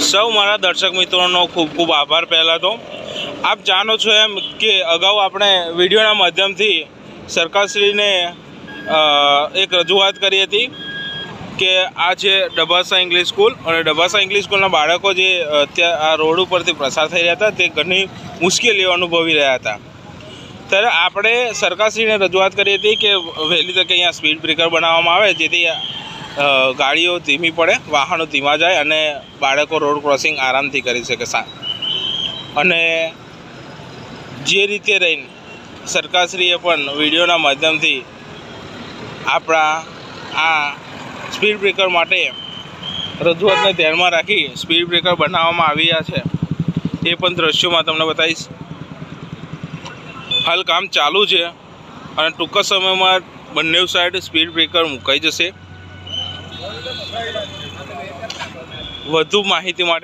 સૌ મારા દર્શક મિત્રોનો ખૂબ ખૂબ આભાર પહેલાં તો. આપ જાણો છો એમ કે અગાઉ આપણે વિડીયોના માધ્યમથી સરકારશ્રીને એક રજૂઆત કરી હતી કે આ છે ડબાસા ઇંગ્લિશ સ્કૂલ અને ડબાસા ઇંગ્લિશ સ્કૂલના બાળકો જે અત્યારે આ રોડ ઉપરથી પસાર થઈ રહ્યા હતા તે ઘણી મુશ્કેલીઓ અનુભવી રહ્યા હતા. ત્યારે આપણે સરકારશ્રીને રજૂઆત કરી હતી કે વહેલી તકે અહીંયા સ્પીડ બ્રેકર બનાવવામાં આવે જેથી ગાડીઓ ધીમી પડે, વાહનો ધીમા જાય અને બાળકો રોડ ક્રોસિંગ આરામથી કરી શકે સા. અને જે રીતે રહીને સરકારશ્રીએ પણ વિડીયોના માધ્યમથી આપણા આ સ્પીડ બ્રેકર માટે રજૂઆતને ધ્યાનમાં રાખી સ્પીડ બ્રેકર બનાવવામાં આવ્યા છે, એ પણ દ્રશ્યોમાં તમને બતાવીશ. હાલ કામ ચાલુ છે અને ટૂંક સમયમાં બંને સાઈડ સ્પીડ બ્રેકર મુકાઈ જશે. વધુ માહિતી માટે